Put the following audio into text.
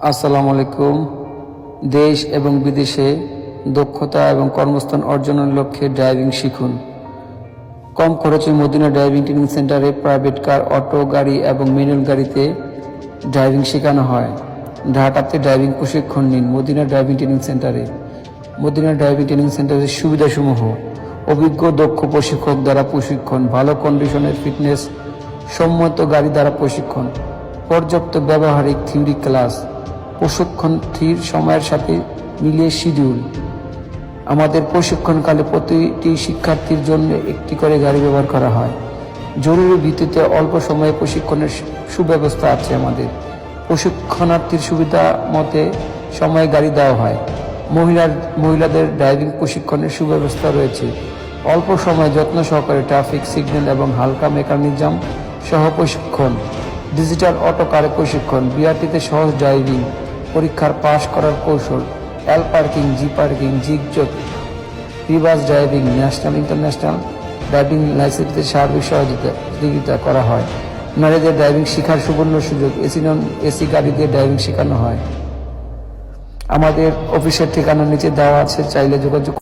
আসসালামু আলাইকুম। দেশ এবং বিদেশে দক্ষতা এবং কর্মস্থান অর্জনের লক্ষ্যে ড্রাইভিং শিখুন। কম খরচে মদিনা ড্রাইভিং ট্রেনিং সেন্টারে প্রাইভেট কার, অটো, গাড়ি এবং ম্যানুয়াল গাড়িতে ড্রাইভিং শেখানো হয়। ঢাকাতে ড্রাইভিং প্রশিক্ষণ নিন মদিনা ড্রাইভিং ট্রেনিং সেন্টারে। মদিনা ড্রাইভিং ট্রেনিং সেন্টারের সুবিধাসমূহ। অভিজ্ঞ, দক্ষ প্রশিক্ষক দ্বারা প্রশিক্ষণ, ভালো কন্ডিশনের ফিটনেস সম্মত গাড়ি দ্বারা প্রশিক্ষণ, পর্যাপ্ত ব্যবহারিক থিওরি ক্লাস প্রশিক্ষণ স্থির সময়ের সাথে মিলিয়ে শিডিউল। আমাদের প্রশিক্ষণকালে প্রতিটি শিক্ষার্থীর জন্য একটি করে গাড়ি ব্যবহার করা হয়। জরুরি ভিত্তিতে অল্প সময়ে প্রশিক্ষণের সুব্যবস্থা আছে আমাদের। প্রশিক্ষণার্থীর সুবিধা মতে সময়ে গাড়ি দেওয়া হয়। মহিলার, মহিলাদের ড্রাইভিং প্রশিক্ষণের সুব্যবস্থা রয়েছে। অল্প সময়ে যত্ন সহকারে ট্রাফিক সিগন্যাল এবং হালকা মেকানিজম সহ প্রশিক্ষণ, ডিজিটাল অটো কারে প্রশিক্ষণ, বিআরটিতে সহজ ড্রাইভিং পরীক্ষার পাশ করার কৌশল, L parking, G parking zigzag reverse driving, national, international driving লাইসেন্সের সার্বিক সহযোগিতা করা হয়। নারীদের ড্রাইভিং শেখার সুবর্ণ সুযোগ, এসি নন, এসি গাড়ি দিয়ে ড্রাইভিং শেখানো হয়। আমাদের অফিসের ঠিকানা নিচে দেওয়া আছে, চাইলে যোগাযোগ